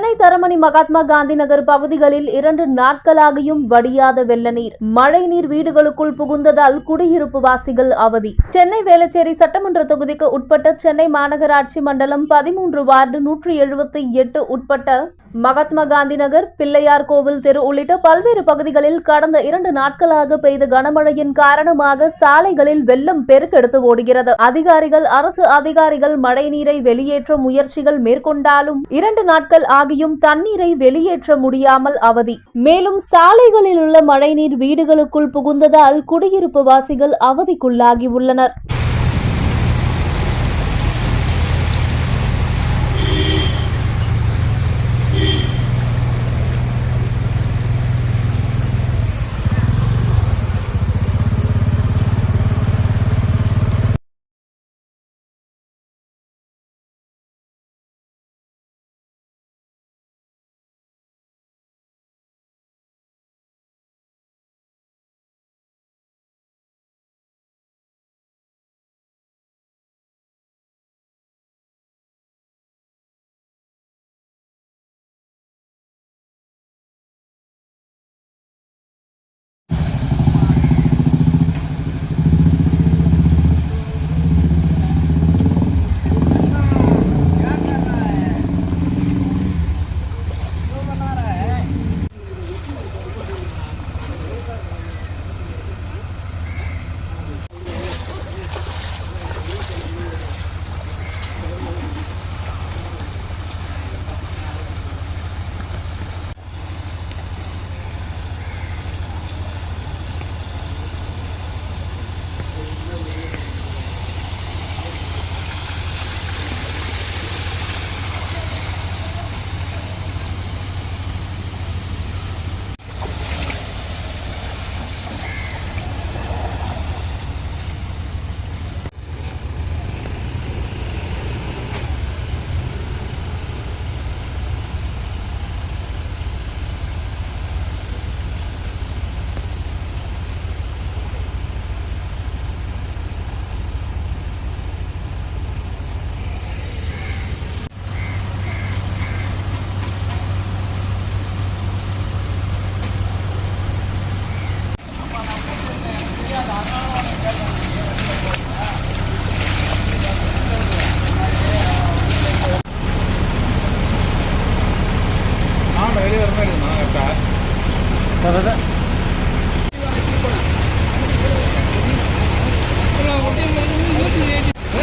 சென்னை தரமணி மகாத்மா காந்தி நகர் பகுதிகளில் இரண்டு நாட்களாகியும் வடியாத வெள்ள நீர் மழை நீர் வீடுகளுக்குள் புகுந்ததால் குடியிருப்பு வாசிகள் அவதி. சென்னை வேளச்சேரி சட்டமன்ற தொகுதிக்கு உட்பட்ட சென்னை மாநகராட்சி மண்டலம் பதிமூன்று வார்டு நூற்றி எழுபத்தி எட்டு உட்பட்ட மகாத்மா காந்தி நகர் பிள்ளையார் கோவில் தெரு உள்ளிட்ட பல்வேறு பகுதிகளில் கடந்த இரண்டு நாட்களாக பெய்த கனமழையின் காரணமாக சாலைகளில் வெள்ளம் பெருக்கெடுத்து ஓடுகிறது. அதிகாரிகள் அரசு அதிகாரிகள் மழை நீரை வெளியேற்ற முயற்சிகள் மேற்கொண்டாலும் இரண்டு நாட்கள் ஆக ஆகியும் தண்ணீரை வெளியேற்ற முடியாமல் அவதி. மேலும் சாலைகளில் உள்ள மழைநீர் வீடுகளுக்குள் புகுந்ததால் குடியிருப்பு வாசிகள் அவதிக்குள்ளாகி உள்ளனர்.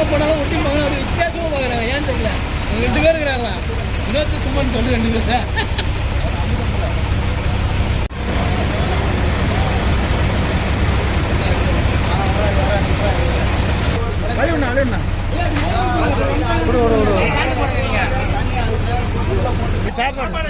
போனாலும் ஒட்டி போகணும் அப்படி வித்தியாசமாக பார்க்குறாங்க ஏன்னு தெரியல ரெண்டு பேர் இருக்கிறாங்களா இன்னொருத்தர் சும்மான்னு சொல்லி ரெண்டு பேர் சாப்பாடு.